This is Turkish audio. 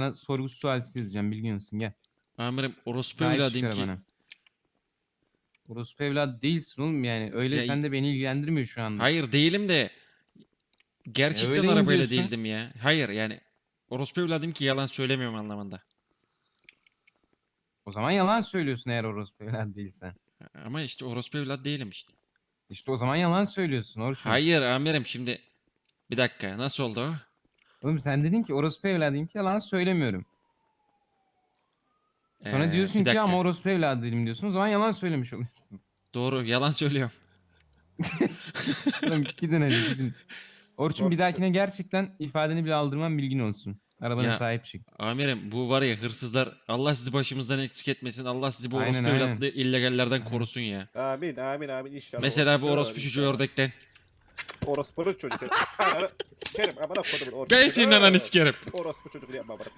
Sana sorgusuz sualsiz yazacağım bilgin olsun gel. Amirim orospu Sahip evladıyım çıkar ki. bana. Orospu evladı değilsin oğlum yani. Öyle Ya- sen de beni ilgilendirmiyor şu anda. Hayır değilim de gerçekten öyleyim arabayla diyorsun. değildim ya. Hayır yani orospu evladıyım ki yalan söylemiyorum anlamında. O zaman yalan söylüyorsun eğer orospu evladı değilsen. Ama işte orospu evlat değilim işte. İşte o zaman yalan söylüyorsun Orçun. Hayır amirim şimdi bir dakika nasıl oldu o? Oğlum sen dedin ki orospu evladıyım ki yalan söylemiyorum. Sonra Ee, diyorsun bir ki dakika. ama orospu evladı değilim diyorsun. O zaman yalan söylemiş oluyorsun. Doğru yalan söylüyorum. Oğlum gidin hadi gidin. Orçun bir dahakine gerçekten ifadeni bile aldırmam bilgin olsun. Arabana Ya, sahip çık. Amirim bu var ya hırsızlar Allah sizi başımızdan eksik etmesin. Allah sizi bu Aynen, orospu aynen. evlatlı illegallerden korusun ya. Amin amin amin inşallah. Mesela bu orospu çocuğu ördekten. Orospu çocuk. Sikerim amına kodumun orospu Ben senin ananı sikerim. Orospu çocuk yapma bırak.